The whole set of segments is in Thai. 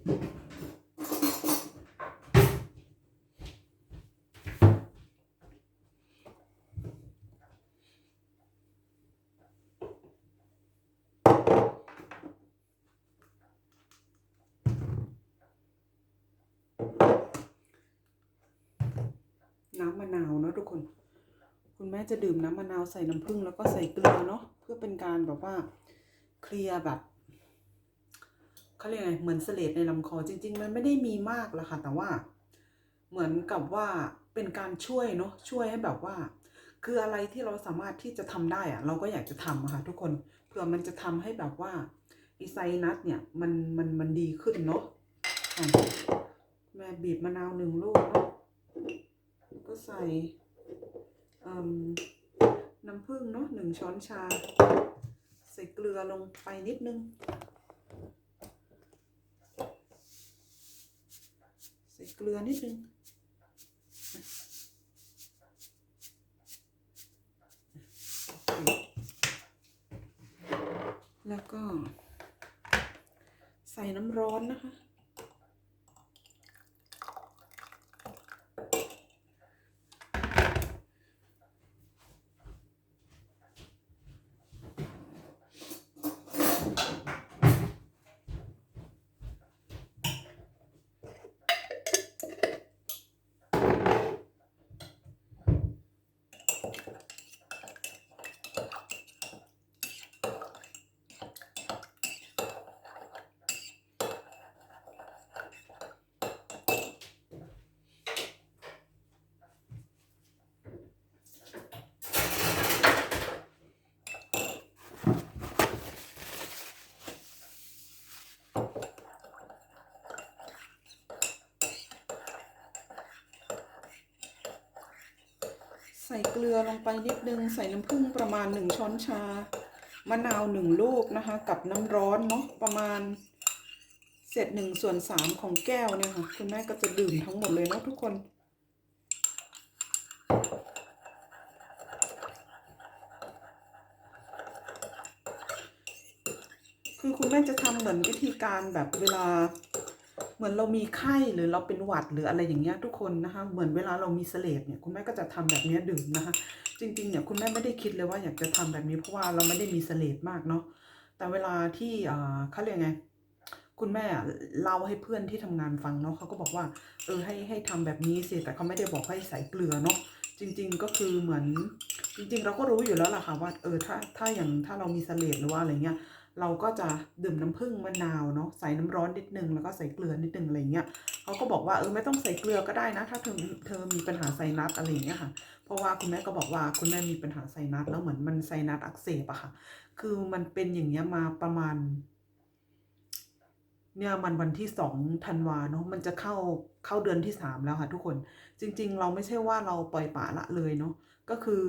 น้ำมะนาวเนาะทุกคน คุณแม่จะดื่มน้ำมะนาวใส่น้ำผึ้งแล้วก็ใส่เกลือเนาะเพื่อเป็นการแบบว่าเคลียร์แบบ เขาเรียกไงเหมือนเสลดในลำคอจริง ๆ มันไม่ได้มีมากหรอกค่ะ แต่ว่า เหมือนกับว่าเป็นการช่วยเนาะช่วยให้แบบว่า คืออะไรที่เราสามารถที่จะทำได้อะเราก็อยากจะทำอะค่ะ ทุกคนเผื่อมันจะทำให้แบบว่าอีไซนัสเนี่ยมันมันมันดีขึ้นเนาะแม่บีบมะนาวหนึ่งลูกเนาะก็ใส่น้ำผึ้งเนาะหนึ่งช้อนชา ใส่เกลือลงไปนิดนึง ใส่ เกลือนิดนึงแล้วก็ใส่น้ำร้อนนะคะ ใส่เกลือลงไปนิดนึง ใส่น้ำผึ้งประมาณหนึ่งช้อนชา มะนาวหนึ่งลูกนะคะ กับน้ำร้อนเนาะประมาณเศษหนึ่งส่วนสามของแก้วเนี่ยค่ะคุณแม่ก็จะดื่มทั้งหมดเลยเนาะทุกคน คือคุณแม่จะทำเหมือนวิธีการแบบเวลา เหมือนเรามีไข้หรือเราเป็นหวัดหรืออะไรอย่างเงี้ยทุกคนนะคะ เหมือนเวลาเรามีเสลดเนี่ยคุณแม่ก็จะทำแบบเนี้ยดื่มนะคะ จริงๆเนี่ยคุณแม่ไม่ได้คิดเลยว่าอยากจะทำแบบนี้เพราะว่าเราไม่ได้มีเสลดมากเนาะแต่เวลาที่อ่าเขาเรียกไงคุณแม่อะเล่าให้เพื่อนที่ทำงานฟังเนาะเขาก็บอกว่าเออให้ให้ทำแบบนี้สิแต่เขาไม่ได้บอกให้ใส่เกลือเนาะจริง ๆก็คือเหมือนจริง ๆ เราก็รู้อยู่แล้วล่ะค่ะว่าเออถ้าถ้าอย่างถ้าเรามีเสลดหรือว่าอะไรเงี้ย เราก็จะดื่มน้ำผึ้งมะนาวเนาะใส่น้ำร้อนนิดนึงแล้วก็ใส่เกลือนิดนึงอะไรเงี้ยเขาก็บอกว่าเออไม่ต้องใส่เกลือก็ได้นะ ถ้าเธอเธอมีปัญหาไซนัสอะไรเงี้ยค่ะ เพราะว่าคุณแม่ก็บอกว่าคุณแม่มีปัญหาไซนัสแล้วเหมือนมันไซนัสอักเสบอะค่ะ คือมันเป็นอย่างเงี้ยมาประมาณ เนี่ยมันวันที่สองธันวาเนาะมันจะเข้าเข้าเดือนที่สามแล้วค่ะ ทุกคนจริง ๆ เราไม่ใช่ว่าเราปล่อยปละละเลยเนาะ ก็คือ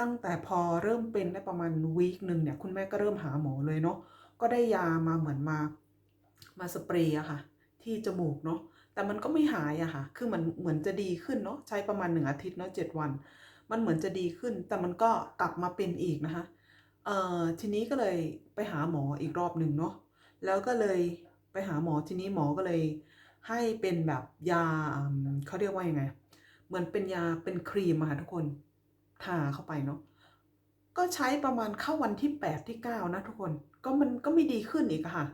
ตั้งแต่พอเริ่มเป็นได้ประมาณวีคหนึ่งเนี่ยคุณแม่ก็เริ่มหาหมอเลยเนาะก็ได้ยามาเหมือนมามาสเปรย์อะค่ะ ที่จมูกเนาะแต่มันก็ไม่หายอะค่ะ คือมันเหมือนจะดีขึ้นเนาะใช้ประมาณหนึ่งอาทิตย์เนาะเจ็ดวัน มันเหมือนจะดีขึ้น แต่มันก็กลับมาเป็นอีกนะคะเอ่อทีนี้ก็เลยไปหาหมออีกรอบหนึ่งเนาะแล้วก็เลยไปหาหมอทีนี้หมอก็เลย ให้เป็นแบบยาเขาเรียกว่ายังไง เหมือนเป็นยาเป็นครีมอะค่ะทุกคน ทาเข้าไปเนาะก็ใช้ประมาณเข้าวันที่8ที่9นะทุกคนก็มันก็ไม่ดีขึ้นอีกค่ะ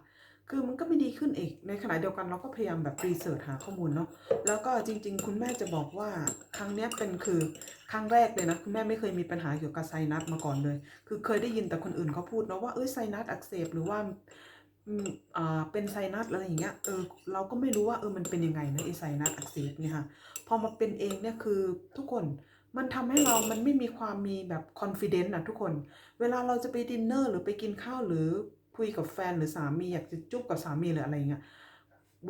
คือมันก็ไม่ดีขึ้นอีก ในขณะเดียวกันเราก็พยายามแบบรีเสิร์ชหาข้อมูลเนาะ แล้วก็จริง ๆ คุณแม่จะบอกว่าครั้งเนี้ยเป็นคือครั้งแรกเลยนะ คุณแม่ไม่เคยมีปัญหาเกี่ยวกับไซนัสมาก่อนเลย คือเคยได้ยินแต่คนอื่นเขาพูดเนาะว่าเอ้ยไซนัสอักเสบหรือว่าอ่าเป็นไซนัสอะไรอย่างเงี้ย เออเราก็ไม่รู้ว่าเออมันเป็นยังไงนะไอไซนัสอักเสบเนี่ยค่ะ พอมาเป็นเองเนี่ยคือทุกคน มันทำให้เรามันไม่มีความมีแบบ confidence นะทุกคน เวลาเราจะไปดินเนอร์หรือไปกินข้าวหรือคุยกับแฟนหรือสามีอยากจะจุ๊บกับสามีหรืออะไรเงี้ย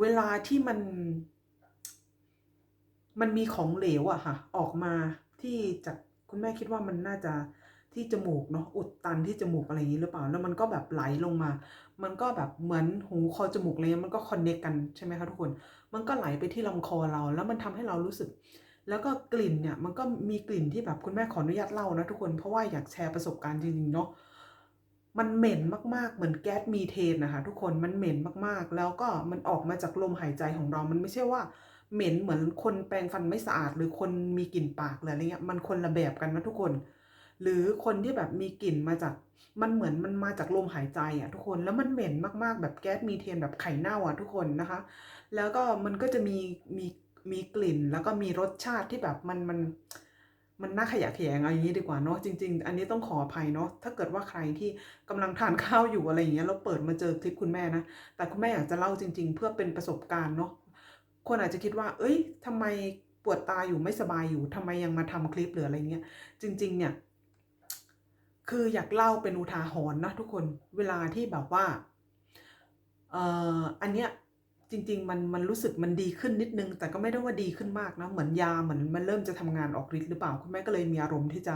เวลาที่มัน มันมีของเหลวอะค่ะ ออกมาที่จากคุณแม่คิดว่ามันน่าจะที่จมูกเนาะอุดตันที่จมูกอะไรอย่างนี้หรือเปล่า แล้วมันก็แบบไหลลงมา มันก็แบบเหมือนหูคอจมูกเงี้ยมันก็คอนเนคกันใช่ไหมคะทุกคน มันก็ไหลไปที่ลำคอเรา แล้วมันทำให้เรารู้สึก แล้วก็กลิ่นเนี่ยมันก็มีกลิ่นที่แบบคุณแม่ขออนุญาตเล่านะทุกคนเพราะว่าอยากแชร์ประสบการณ์จริงๆเนาะมันเหม็นมากๆ เหมือนแก๊สมีเทนนะคะทุกคนมันเหม็นมากๆ แล้วก็มันออกมาจากลมหายใจของเรา มันไม่ใช่ว่าเหม็นเหมือนคนแปรงฟันไม่สะอาด หรือคนมีกลิ่นปากหรืออะไรเงี้ยมันคนละแบบกันนะทุกคน หรือคนที่แบบมีกลิ่นมาจากมันเหมือนมันมาจากลมหายใจอะทุกคนแล้วมันเหม็นมากๆ แบบแก๊สมีเทนแบบไข่เน่าอะทุกคนนะคะ แล้วก็มันก็จะมีมี มีกลิ่นแล้วก็มีรสชาติที่แบบมันมันมันน่าขยะแขยงเอาอย่างนี้ดีกว่าเนาะจริง ๆ อันนี้ต้องขออภัยเนาะถ้าเกิดว่าใครที่กำลังทานข้าวอยู่อะไรอย่างเงี้ยแล้วเปิดมาเจอคลิปคุณแม่นะแต่คุณแม่อยากจะเล่าจริง ๆ เพื่อเป็นประสบการณ์เนาะคนอาจจะคิดว่า เอ้ยทำไมปวดตาอยู่ไม่สบายอยู่ทำไมยังมาทำคลิปหรืออะไรเงี้ยจริง ๆ เนี่ย คืออยากเล่าเป็นอุทาหรณ์นะทุกคนเวลาที่แบบว่าเอ่ออันเนี้ย จริง ๆ มันมันรู้สึกมันดีขึ้นนิดนึง แต่ก็ไม่ได้ว่าดีขึ้นมากนะ เหมือนยาเหมือนมันเริ่มจะทำงานออกฤทธิ์หรือเปล่า คุณแม่ก็เลยมีอารมณ์ที่จะ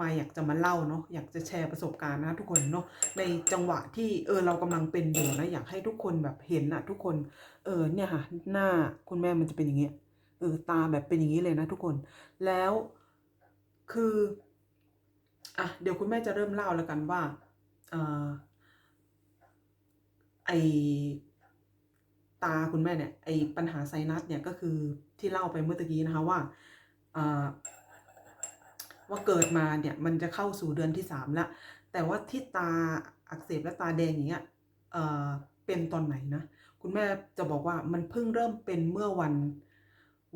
มาอยากจะมาเล่าเนาะอยากจะแชร์ประสบการณ์นะทุกคนเนาะในจังหวะที่เออเรากำลังเป็นอยู่นะอยากให้ทุกคนแบบเห็นนะทุกคนเออเนี่ยค่ะหน้าคุณแม่มันจะเป็นอย่างเงี้ยเออตาแบบเป็นอย่างนี้เลยนะทุกคนแล้วคืออะเดี๋ยวคุณแม่จะเริ่มเล่าแล้วกันว่าเอ่อไอ ตาคุณแม่เนี่ยไอปัญหาไซนัสเนี่ยก็คือที่เล่าไปเมื่อตะกี้นะคะว่าว่าเกิดมาเนี่ยมันจะเข้าสู่เดือนที่สามแล้วแต่ว่าที่ตาอักเสบและตาแดงอย่างเงี้ยเออเป็นตอนไหนนะคุณแม่จะบอกว่ามันเพิ่งเริ่มเป็นเมื่อวัน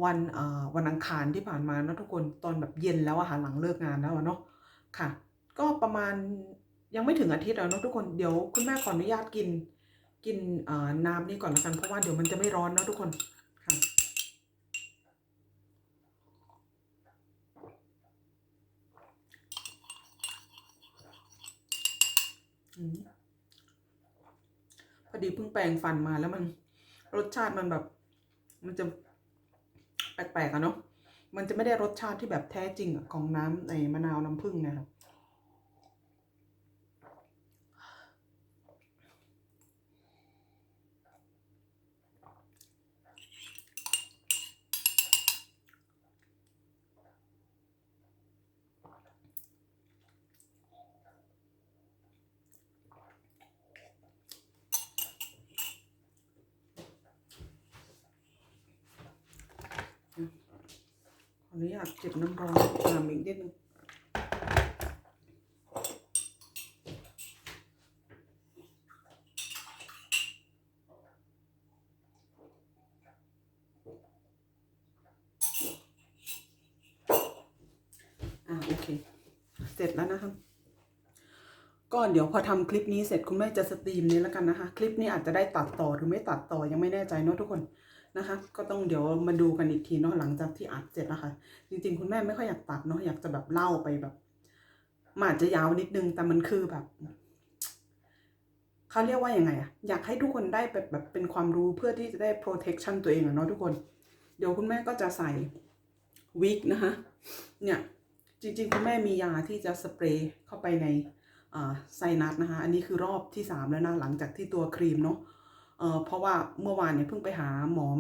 วันเอ่อวันอังคารที่ผ่านมานะทุกคนตอนแบบเย็นแล้วอะค่ะหลังเลิกงานแล้วเนาะค่ะ ก็ประมาณยังไม่ถึงอาทิตย์แล้วเนาะทุกคนเดี๋ยวคุณแม่ขออนุญาตกิน กินน้ำนี่ก่อนละกันเพราะว่าเดี๋ยวมันจะไม่ร้อนนะทุกคนค่ะอพอดีเพิ่งแปรงฟันมาแล้วมัน รสชาติมันแบบ มันจะแปลกๆอะเนาะมันจะไม่ได้รสชาติที่แบบแท้จริงของน้ำในมะนาวน้ำผึ้งนะครับ ออนุญาตเก็บน้ำร้อนตามอีกนิดนึงอ่าโอเค เสร็จแล้วนะคะก็เดี๋ยวพอทำคลิปนี้เสร็จคุณแม่จะสตรีมนี้แล้วกันนะคะ คลิปนี้อาจจะได้ตัดต่อหรือไม่ตัดต่อยังไม่แน่ใจเนาะทุกคน นะคะ ก็ต้องเดี๋ยวมาดูกันอีกทีเนาะหลังจากที่อัดเสร็จนะคะ จริง ๆ คุณแม่ไม่ค่อยอยากตัดเนาะอยากจะแบบเล่าไปแบบมันอาจจะยาวนิดนึงแต่มันคือแบบเขาเรียกว่ายังไงอะอยากให้ทุกคนได้แบบแบบเป็นความรู้เพื่อที่จะได้ protection ตัวเองอะเนาะทุกคน เดี๋ยวคุณแม่ก็จะใส่วิกนะคะ เนี่ยจริง ๆ คุณแม่มียาที่จะสเปรย์เข้าไปในไซนัสนะคะ อันนี้คือรอบที่สามแล้วนะ หลังจากที่ตัวครีมเนาะเเพราะว่าเมื่อวานเนี่ยเพิ่งไปหาหมอ